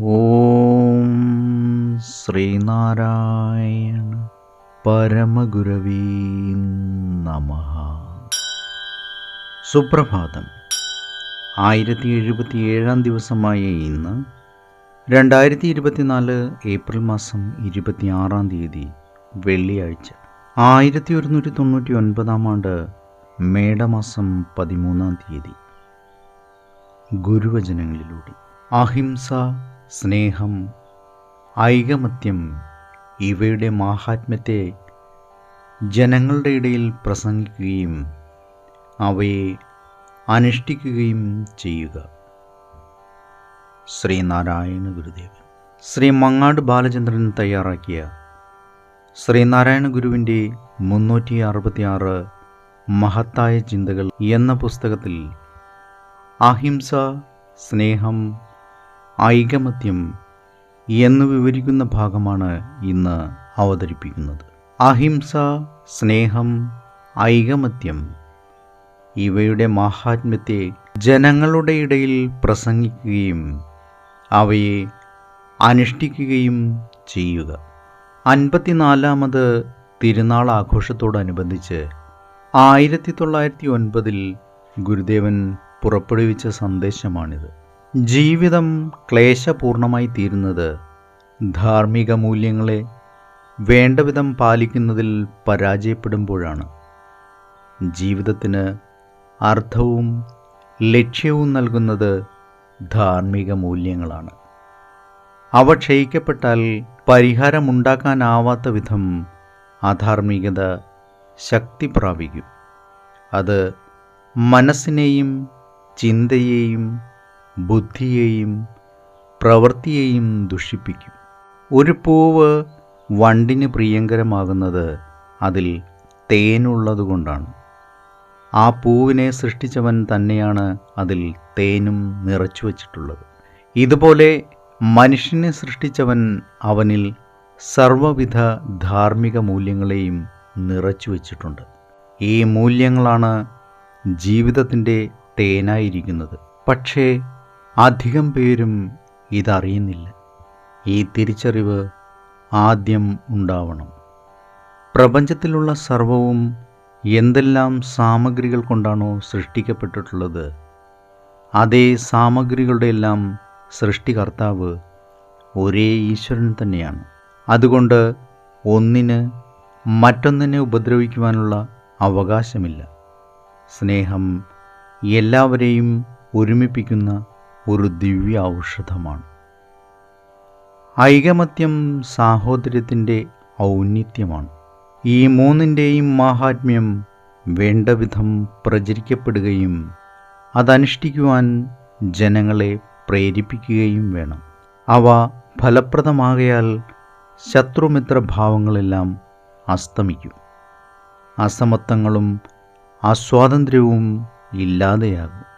ഓം ശ്രീനാരായണ പരമഗുരവീ നമ. സുപ്രഭാതം. ആയിരത്തി എഴുപത്തി ഏഴാം ദിവസമായ ഇന്ന് രണ്ടായിരത്തി ഇരുപത്തിനാല് ഏപ്രിൽ മാസം ഇരുപത്തിയാറാം തീയതി വെള്ളിയാഴ്ച. ആയിരത്തി ഒരുന്നൂറ്റി തൊണ്ണൂറ്റി ഒൻപതാം ആണ്ട് മേടമാസം പതിമൂന്നാം തീയതി. ഗുരുവചനങ്ങളിലൂടെ. അഹിംസ സ്നേഹം ഐകമത്യം ഇവയുടെ മാഹാത്മ്യത്തെ ജനങ്ങളുടെ ഇടയിൽ പ്രസംഗിക്കുകയും അവയെ അനുഷ്ഠിക്കുകയും ചെയ്യുക. ശ്രീനാരായണ ഗുരുദേവൻ. ശ്രീ മങ്ങാട് ബാലചന്ദ്രൻ തയ്യാറാക്കിയ ശ്രീനാരായണ ഗുരുവിന്റെ മുന്നൂറ്റി അറുപത്തിയാറ് മഹത്തായ ചിന്തകൾ എന്ന പുസ്തകത്തിൽ അഹിംസ സ്നേഹം ഐകമത്യം എന്ന് വിവരിക്കുന്ന ഭാഗമാണ് ഇന്ന് അവതരിപ്പിക്കുന്നത്. അഹിംസ സ്നേഹം ഐകമത്യം ഇവയുടെ മാഹാത്മ്യത്തെ ജനങ്ങളുടെ ഇടയിൽ പ്രസംഗിക്കുകയും അവയെ അനുഷ്ഠിക്കുകയും ചെയ്യുക. അൻപത്തിനാലാമത് തിരുനാൾ ആഘോഷത്തോടനുബന്ധിച്ച് ആയിരത്തി തൊള്ളായിരത്തി ഒൻപതിൽ ഗുരുദേവൻ പുറപ്പെടുവിച്ച സന്ദേശമാണിത്. ജീവിതം ക്ലേശപൂർണമായി തീരുന്നത് ധാർമ്മിക മൂല്യങ്ങളെ വേണ്ടവിധം പാലിക്കുന്നതിൽ പരാജയപ്പെടുമ്പോഴാണ്. ജീവിതത്തിന് അർത്ഥവും ലക്ഷ്യവും നൽകുന്നത് ധാർമ്മിക മൂല്യങ്ങളാണ്. അവ ക്ഷയിക്കപ്പെട്ടാൽ പരിഹാരമുണ്ടാക്കാനാവാത്ത വിധം അധാർമികത ശക്തി പ്രാപിക്കും അത് മനസ്സിനെയും ചിന്തയെയും ബുദ്ധിയെയും പ്രവൃത്തിയെയും ദുഷിപ്പിക്കും. ഒരു പൂവ് വണ്ടിന് പ്രിയങ്കരമാകുന്നത് അതിൽ തേനുള്ളതുകൊണ്ടാണ് ആ പൂവിനെ സൃഷ്ടിച്ചവൻ തന്നെയാണ് അതിൽ തേനും നിറച്ചു വച്ചിട്ടുള്ളത്. ഇതുപോലെ മനുഷ്യനെ സൃഷ്ടിച്ചവൻ അവനിൽ സർവവിധ ധാർമ്മിക മൂല്യങ്ങളെയും നിറച്ചു വച്ചിട്ടുണ്ട്. ഈ മൂല്യങ്ങളാണ് ജീവിതത്തിന്റെ തേനായിരിക്കുന്നത്. പക്ഷേ അധികം പേരും ഇതറിയുന്നില്ല. ഈ തിരിച്ചറിവ് ആദ്യം ഉണ്ടാവണം. പ്രപഞ്ചത്തിലുള്ള സർവവും എന്തെല്ലാം സാമഗ്രികൾ കൊണ്ടാണോ സൃഷ്ടിക്കപ്പെട്ടിട്ടുള്ളത് അതേ സാമഗ്രികളുടെ എല്ലാം സൃഷ്ടികർത്താവ് ഒരേ ഈശ്വരൻ തന്നെയാണ്. അതുകൊണ്ട് ഒന്നിന് മറ്റൊന്നിനെ ഉപദ്രവിക്കുവാനുള്ള അവകാശമില്ല. സ്നേഹം എല്ലാവരെയും ഒരുമിപ്പിക്കുന്ന ഒരു ദിവ്യ ഔഷധമാണ് ഐകമത്യം സാഹോദര്യത്തിന്റെ ഔന്നിത്യമാണ്. ഈ മൂന്നിന്റെയും മാഹാത്മ്യം വേണ്ടവിധം പ്രചരിക്കപ്പെടുകയും അതനുഷ്ഠിക്കുവാൻ ജനങ്ങളെ പ്രേരിപ്പിക്കുകയും വേണം. അവ ഫലപ്രദമാകയാൽ ശത്രുമിത്ര ഭാവങ്ങളെല്ലാം അസ്തമിക്കും. അസമത്വങ്ങളും അസ്വാതന്ത്ര്യവും ഇല്ലാതെയാകും.